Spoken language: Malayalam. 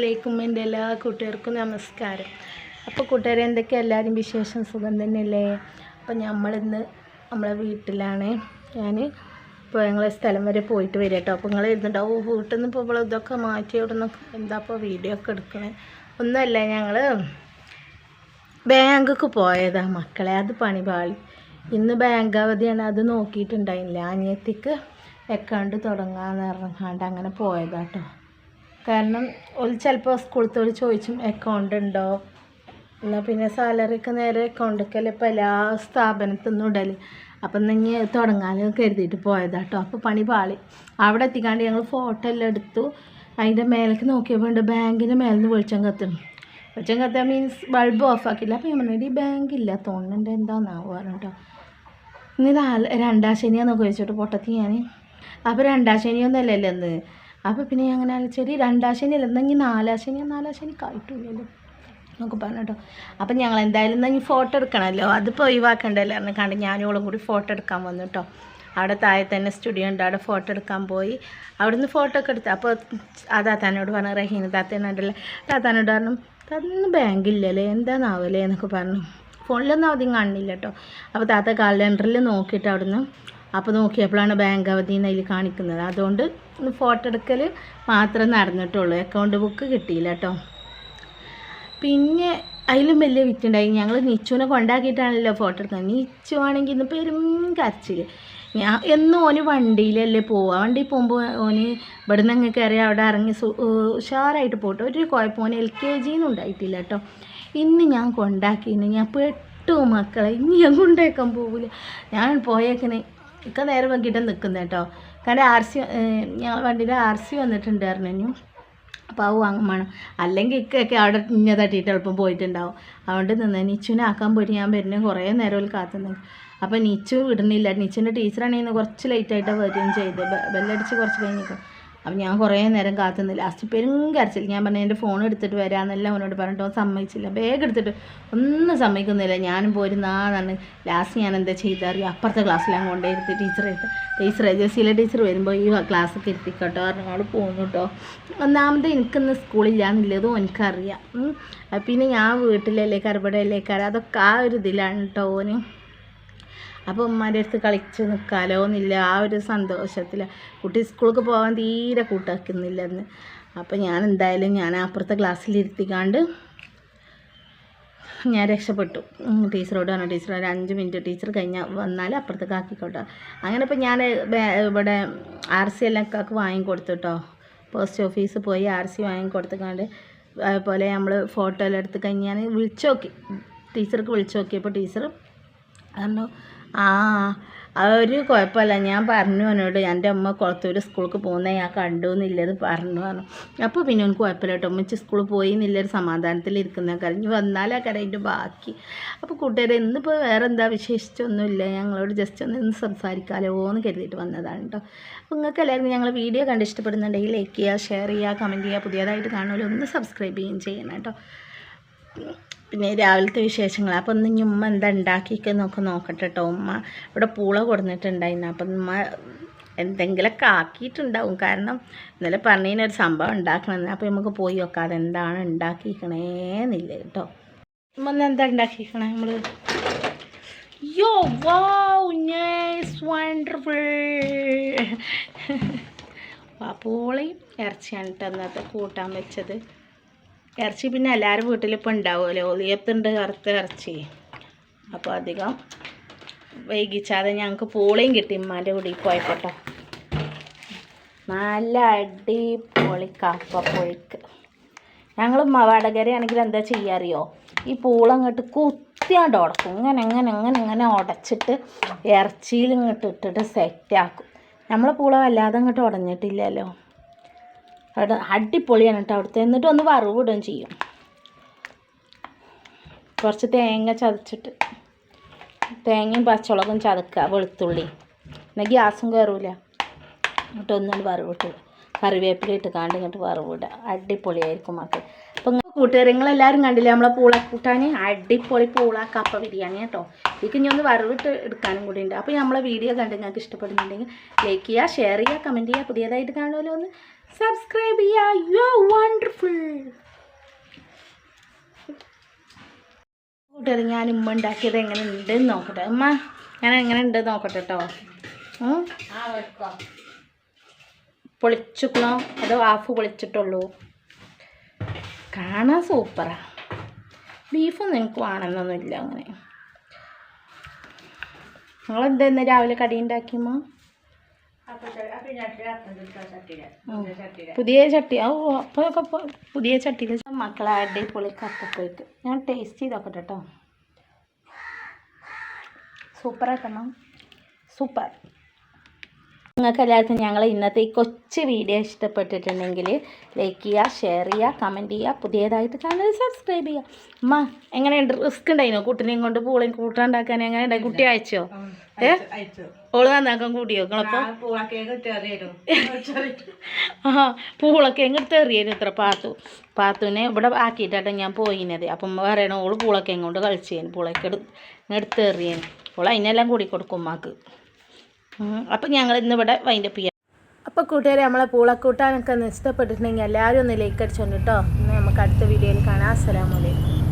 അലൈക്കും എന്റെ എല്ലാ കൂട്ടുകാർക്കും നമസ്കാരം. അപ്പോൾ കൂട്ടുകാരെ എന്തൊക്കെ? എല്ലാവരും വിശേഷം സുഖം തന്നെയല്ലേ? അപ്പോൾ നമ്മളിന്ന് നമ്മളെ വീട്ടിലാണ്. ഞാൻ ഇപ്പോൾ ഞങ്ങൾ സ്ഥലം വരെ പോയിട്ട് വരിക കേട്ടോ. അപ്പോൾ നിങ്ങൾ ഇരുന്നുണ്ടാവും വീട്ടിൽ നിന്ന് ഇപ്പോൾ ഇവിടെ ഇതൊക്കെ മാറ്റി അവിടെ നിന്ന് എന്താ ഇപ്പോൾ വീഡിയോ ഒക്കെ എടുക്കണേ? ഒന്നുമല്ല ഞങ്ങൾ ബാങ്കൊക്കെ പോയതാണ് മക്കളെ. അത് പണി പാളി ഇന്ന് ബാങ്ക് അവധിയാണ് അത് നോക്കിയിട്ടുണ്ടായില്ല. അനിയത്തിക്ക് അക്കൗണ്ട് തുടങ്ങാന്ന് ഇറങ്ങാണ്ട് അങ്ങനെ പോയതാട്ടോ കാരണം ഒരു ചിലപ്പോൾ സ്കൂളത്തെ ഒരു ചോദിച്ചും അക്കൗണ്ട് ഉണ്ടോ? എന്നാൽ പിന്നെ സാലറിക്ക് നേരെ അക്കൗണ്ടിക്കല്ലേ ഇപ്പോൾ എല്ലാ സ്ഥാപനത്തിൽ നിന്നും ഇടൽ. അപ്പം നിങ്ങൾ തുടങ്ങാനും കരുതിയിട്ട് പോയതാട്ടോ അപ്പോൾ പണി പാളി. അവിടെ എത്തിക്കാണ്ട് ഞങ്ങൾ ഫോട്ടോ എല്ലാം എടുത്തു. അതിന്റെ മേലേക്ക് നോക്കിയപ്പോൾ ഉണ്ട് ബാങ്കിന്റെ മേലെ നിന്ന് വെളിച്ചം കത്തും വെളിച്ചം കത്താൻ മീൻസ് ബൾബ് ഓഫ് ആക്കില്ല ഞാൻ പറഞ്ഞിട്ട് ഈ ബാങ്കില്ല. തോന്നുന്നുണ്ട് എന്താണെന്നാവും പറഞ്ഞിട്ടോ. ഇനി നാല് രണ്ടാം ശനിയാന്നൊക്കെ വെച്ചിട്ട് പൊട്ടത്തി ഞാൻ അപ്പോൾ രണ്ടാം ശനിയൊന്നുമല്ലല്ലോ എന്ന് അപ്പോൾ പിന്നെ അങ്ങനെ ആലോചിച്ചടി രണ്ടാം ശനി അല്ല എന്നാൽ ഇനി നാലാം ശനി നാലാം ശനി കായിട്ടില്ലല്ലോ എന്നൊക്കെ കേട്ടോ അപ്പം ഞങ്ങൾ എന്തായാലും എന്നാൽ ഇനി ഫോട്ടോ എടുക്കണമല്ലോ. അതിപ്പോൾ ഒഴിവാക്കണ്ടല്ലോ എന്ന് കണ്ട് ഞാനോളും കൂടി ഫോട്ടോ എടുക്കാൻ വന്നു കേട്ടോ അവിടെ താഴെ തന്നെ സ്റ്റുഡിയോ ഉണ്ട്. അവിടെ ഫോട്ടോ എടുക്കാൻ പോയി. അവിടുന്ന് ഫോട്ടോ ഒക്കെ എടുത്തു. അപ്പോൾ ആ താത്താനോട് പറഞ്ഞു റഹീന താത്തേനോടല്ലേ താത്താനോട് പറഞ്ഞു തന്ന് ബാങ്കില്ലല്ലേ എന്താണെന്നാവല്ലേ എന്നൊക്കെ പറഞ്ഞു. ഫോണിലൊന്നും അവധിയും കാണില്ല കേട്ടോ അപ്പോൾ താത്ത കലണ്ടറിൽ നോക്കിയിട്ട് അവിടുന്ന് അപ്പോൾ നോക്കിയപ്പോഴാണ് ബാങ്ക് അവധി അതിൽ കാണിക്കുന്നത്. അതുകൊണ്ട് ഫോട്ടോ എടുക്കൽ മാത്രമേ നടന്നിട്ടുള്ളൂ. അക്കൗണ്ട് ബുക്ക് കിട്ടിയില്ല കേട്ടോ പിന്നെ അതിലും വലിയ വിറ്റുണ്ടായി. ഞങ്ങൾ നിച്ചുവിനെ കൊണ്ടാക്കിയിട്ടാണല്ലോ ഫോട്ടോ എടുക്കുന്നത് നിച്ചു ആണെങ്കിൽ ഇന്ന് പെരും കരച്ചിൽ ഞാൻ എന്നും ഓന് വണ്ടിയിലല്ലേ പോവുക. വണ്ടിയിൽ പോകുമ്പോൾ ഓന് ഇവിടെ നിന്ന് അങ്ങ് കയറി അവിടെ ഇറങ്ങി ഉഷാറായിട്ട് പോട്ടെ ഒരു കുഴപ്പം. ഓന് എൽ കെ ജിന്നും ഉണ്ടായിട്ടില്ല കേട്ടോ ഇന്ന് ഞാൻ കൊണ്ടാക്കിന് ഞാൻ പെട്ടു മക്കളെ. ഇനി ഞാൻ കൊണ്ടേക്കാൻ പോകില്ല ഞാൻ പോയേക്കണ്. ഇക്ക നേരെ വൈകിട്ട് നിൽക്കുന്നത് കേട്ടോ കാരണം ആർ സി ഞങ്ങൾ വണ്ടിയിൽ ആർ സി വന്നിട്ടുണ്ടായിരുന്നു അപ്പോൾ അത് വേണം. അല്ലെങ്കിൽ ഇക്കൊക്കെ അവിടെ ഇന്ന തട്ടിയിട്ട് എളുപ്പം പോയിട്ടുണ്ടാവും. അതുകൊണ്ട് നിന്ന് നിച്ചുവിനെ ആക്കാൻ പോയിട്ട് ഞാൻ വരുന്ന കുറേ നേരം നിന്ന് അപ്പോൾ നിച്ചു വിടുന്നില്ല. നിച്ചുവിന്റെ ടീച്ചറാണെങ്കിൽ കുറച്ച് ലേറ്റായിട്ടാണ് വരികയും ചെയ്ത് ബെല്ലടിച്ച് കുറച്ച് കഴിഞ്ഞിരിക്കും അപ്പം ഞാൻ കുറേ നേരം കാത്തുനിന്ന് ലാസ്റ്റ് പെരും കരച്ചിൽ. ഞാൻ പറഞ്ഞു എന്റെ ഫോൺ എടുത്തിട്ട് വരാമെന്നെല്ലാം അവനോട് പറഞ്ഞിട്ട് അവൻ സമ്മതിച്ചില്ല. ബാഗ് എടുത്തിട്ട് ഒന്നും സമ്മതിക്കുന്നില്ല. ഞാനും പോരുന്നാന്നാണ് ലാസ്റ്റ് ഞാൻ എന്താ ചെയ്തറിയോ അപ്പുറത്തെ ക്ലാസ്സിലാണ് കൊണ്ടുപോയിരുത്തി ടീച്ചറെ ടീച്ചറെ ജെസിയിലെ ടീച്ചർ വരുമ്പോൾ ഈ ക്ലാസ്സൊക്കെ ഇരുത്തിക്കോട്ടോ പറഞ്ഞു അവൾ പോകുന്നു കേട്ടോ ഒന്നാമത് എനിക്കിന്ന് സ്കൂളില്ലാന്നുള്ളതും എനിക്കറിയാം പിന്നെ ഞാൻ വീട്ടിലല്ലേ കരപടയല്ലേ കര അതൊക്കെ ആ ഒരു ഇതിലാണ് കേട്ടോ ഓന്. അപ്പോൾ ഉമ്മാന്റെ അടുത്ത് കളിച്ച് നിൽക്കാലോ എന്നില്ല ആ ഒരു സന്തോഷത്തിൽ കുട്ടി സ്കൂൾക്ക് പോകാൻ തീരെ കൂട്ടാക്കുന്നില്ലെന്ന് അപ്പോൾ ഞാൻ എന്തായാലും ഞാൻ അപ്പുറത്തെ ക്ലാസ്സിലിരുത്തിക്കാണ്ട് ഞാൻ രക്ഷപ്പെട്ടു. ടീച്ചറോട് പറഞ്ഞു ടീച്ചർ ഒരു അഞ്ച് മിനിറ്റ് ടീച്ചർ കഴിഞ്ഞാൽ വന്നാൽ അപ്പുറത്തേക്ക് ആക്കിക്കോട്ടെ. അങ്ങനെ ഇപ്പോൾ ഞാൻ ഇവിടെ ആർ സി എല്ലാം കാക്ക് വാങ്ങിക്കൊടുത്തു കേട്ടോ പോസ്റ്റ് ഓഫീസ് പോയി ആർ സി വാങ്ങിക്കൊടുത്തുകൊണ്ട് അതുപോലെ നമ്മൾ ഫോട്ടോ എല്ലാം എടുത്ത് ഞാൻ വിളിച്ചു നോക്കി. ടീച്ചർക്ക് വിളിച്ചു നോക്കിയപ്പോൾ ടീച്ചർ പറഞ്ഞു ആ ഒരു കുഴപ്പമില്ല. ഞാൻ പറഞ്ഞു അവനോട് എന്റെ അമ്മ കുളത്തൂർ സ്കൂൾക്ക് പോകുന്ന ഞാൻ കണ്ടു എന്നില്ലത് പറഞ്ഞു പറഞ്ഞു. അപ്പോൾ പിന്നെ എനിക്ക് കുഴപ്പമില്ല കേട്ടോ. ഉമ്മച്ച് സ്കൂളിൽ പോയി എന്നുള്ളൊരു സമാധാനത്തിൽ ഇരിക്കുന്ന കരഞ്ഞു വന്നാലാ കരയിന്റെ ബാക്കി. അപ്പോൾ കൂട്ടുകാരെ ഇന്നിപ്പോൾ വേറെ എന്താ വിശേഷിച്ചൊന്നുമില്ല. ഞങ്ങളോട് ജസ്റ്റ് ഒന്ന് ഇന്ന് സംസാരിക്കാലോ എന്ന് കരുതിയിട്ട് വന്നതാണ് കേട്ടോ. അപ്പോൾ നിങ്ങൾക്ക് എല്ലാവരും ഞങ്ങൾ വീഡിയോ കണ്ട് ഇഷ്ടപ്പെടുന്നുണ്ടെങ്കിൽ ലൈക്ക് ചെയ്യുക ഷെയർ ചെയ്യുക കമന്റ് ചെയ്യുക. പുതിയതായിട്ട് കാണുമല്ലോ ഒന്ന് സബ്സ്ക്രൈബ് ചെയ്യുകയും ചെയ്യണം കേട്ടോ. പിന്നെ രാവിലത്തെ വിശേഷങ്ങൾ. അപ്പോൾ ഒന്ന് ഇനി ഉമ്മ എന്താ ഉണ്ടാക്കിക്കുന്നൊക്കെ നോക്കട്ടെ കേട്ടോ ഉമ്മ ഇവിടെ പൂള കൊടുത്തിട്ടുണ്ടായിരുന്നു അപ്പം ഉമ്മ എന്തെങ്കിലുമൊക്കെ ആക്കിയിട്ടുണ്ടാവും. കാരണം ഇന്നലെ പറഞ്ഞതിനൊരു സംഭവം ഉണ്ടാക്കണമെന്ന്. അപ്പോൾ നമുക്ക് പോയി നോക്കാം. അതെന്താണ് ഉണ്ടാക്കിക്കണേന്നില്ല കേട്ടോ. ഉമ്മ എന്താ ഉണ്ടാക്കിക്കണേ നമ്മൾ യോ വാസ് വണ്ടർഫുൾ പൂളയും ഇറച്ചിയാണ് കേട്ടോ അന്നത്തെ കൂട്ടാൻ വെച്ചത്. ഇറച്ചി പിന്നെ എല്ലാവരും വീട്ടിലിപ്പോൾ ഉണ്ടാവുമല്ലോ. ഒലിയത്തുണ്ട് കറുത്ത ഇറച്ചി. അപ്പോൾ അധികം വൈകിച്ചാതെ ഞങ്ങൾക്ക് പൂളയും കിട്ടി ഉമ്മാന്റെ കൂടി പോയപ്പോട്ടോ. നല്ല അടിപൊളി കപ്പ പൊളിക്ക് ഞങ്ങൾ വടകരയാണെങ്കിൽ എന്താ ചെയ്യുക അറിയോ? ഈ പൂള അങ്ങോട്ട് കുത്തിയാണ്ട് ഉടക്കും. ഇങ്ങനെ ഇങ്ങനെ ഇങ്ങനെ ഇങ്ങനെ ഉടച്ചിട്ട് ഇറച്ചിയിൽ ഇങ്ങോട്ട് ഇട്ടിട്ട് സെറ്റാക്കും നമ്മളെ പൂള വല്ലാതെ അങ്ങോട്ട് ഉടഞ്ഞിട്ടില്ലല്ലോ. അവിടെ അടിപൊളിയാണ് കേട്ടോ അവിടുത്തെ. എന്നിട്ട് ഒന്ന് വറവിടുകയും ചെയ്യും. കുറച്ച് തേങ്ങ ചതച്ചിട്ട് തേങ്ങയും പച്ചമുളകും ചതക്കുക വെളുത്തുള്ളി. എന്നാൽ ഗ്യാസും കയറൂല. എന്നിട്ട് ഒന്നുകൊണ്ട് വറവിട്ട് കറിവേപ്പില ഇട്ട് കാണ്ട് ഇങ്ങോട്ട് വറവിടുക. അടിപൊളിയായിരിക്കും മക്കൾ അപ്പം കൂട്ടുകാരങ്ങളെല്ലാവരും കണ്ടില്ലേ നമ്മളെ പൂളക്കൂട്ടാൻ അടിപൊളി പൂള കപ്പ ബിരിയാണി കേട്ടോ. ഇതിക്ക് ഇനി ഒന്ന് വറവിട്ട് എടുക്കാനും കൂടി ഉണ്ട്. അപ്പോൾ നമ്മളെ വീഡിയോ കണ്ട് നിങ്ങൾക്ക് ഇഷ്ടപ്പെടുന്നുണ്ടെങ്കിൽ ലൈക്ക് ചെയ്യുക ഷെയർ ചെയ്യുക കമന്റ് ചെയ്യുക. പുതിയതായിട്ട് കാണുമല്ലോ ഒന്ന് സബ്സ്ക്രൈബ് ചെയ്യുക യു ആർ വണ്ടർഫുൾ കൂട്ടുകാർ ഞാൻ ഉമ്മ ഉണ്ടാക്കിയത് എങ്ങനെ ഉണ്ടെന്ന് നോക്കട്ടെ. ഉമ്മ ഞാൻ എങ്ങനെ ഉണ്ട് നോക്കട്ടെ കേട്ടോ. പൊളിച്ചിക്കണോ അതോ ഹാഫ് പൊളിച്ചിട്ടുള്ളൂ? കാണാൻ സൂപ്പറാ ബീഫൊന്നും എനിക്ക് വേണമെന്നൊന്നുമില്ല അങ്ങനെ. നിങ്ങളെന്താ രാവിലെ കടി ഉണ്ടാക്കിയമ്മോ പുതിയ ചട്ടി. ഓ അപ്പോഴൊക്കെ പോ- പുതിയ ചട്ടിയിൽ മക്കളെ അടിപൊളി കപ്പപ്പോയിട്ട് ഞാൻ ടേസ്റ്റ് ചെയ്തൊക്കെ കേട്ടോ കേട്ടോ സൂപ്പറായിട്ടമ്മ സൂപ്പർ. നിങ്ങൾക്ക് എല്ലാവർക്കും ഞങ്ങൾ ഇന്നത്തെ ഈ കൊച്ചു വീഡിയോ ഇഷ്ടപ്പെട്ടിട്ടുണ്ടെങ്കിൽ ലൈക്ക് ചെയ്യുക ഷെയർ ചെയ്യുക കമന്റ് ചെയ്യുക പുതിയതായിട്ട് ചാനൽ സബ്സ്ക്രൈബ് ചെയ്യുക. അമ്മ എങ്ങനെയുണ്ട്? റിസ്ക് ഉണ്ടായിരുന്നു കുട്ടിനെയും കൊണ്ട് പൂളയും കൂട്ടാണ്ടാക്കാൻ എങ്ങനെയുണ്ടായി കുട്ടി അയച്ചോ? ഏ? ഓൾ നന്നാക്കാൻ കൂട്ടി നിങ്ങളപ്പോൾ ആ പൂളൊക്കെ എങ്ങോട്ട് എറിയായിരുന്നു ഇത്ര പാത്തു. പാത്തുവിനെ ഇവിടെ ആക്കിയിട്ടാട്ടെ ഞാൻ പോയിനത്. അപ്പം പറയണ ഓൾ പൂളൊക്കെ കൊണ്ട് കളിച്ചേന്. പൂളൊക്കെ എടു എടുത്ത് എറിയേന്. ഓൾ അതിനെല്ലാം കൂടി കൊടുക്കും മാക്ക് അപ്പം ഞങ്ങൾ ഇന്ന് ഇവിടെ വൈൻഡപ്പ് ചെയ്യാം. അപ്പോൾ കൂട്ടുകാരെ നമ്മളെ പൂളക്കൂട്ടാനൊക്കെ ഒന്ന് ഇഷ്ടപ്പെട്ടിട്ടുണ്ടെങ്കിൽ എല്ലാവരും ഒന്ന് ലൈക്ക് അടിച്ചോണ്ട് കേട്ടോ. ഇന്ന് നമുക്ക് അടുത്ത വീഡിയോയിൽ കാണാം. അസ്സലാമലൈക്കും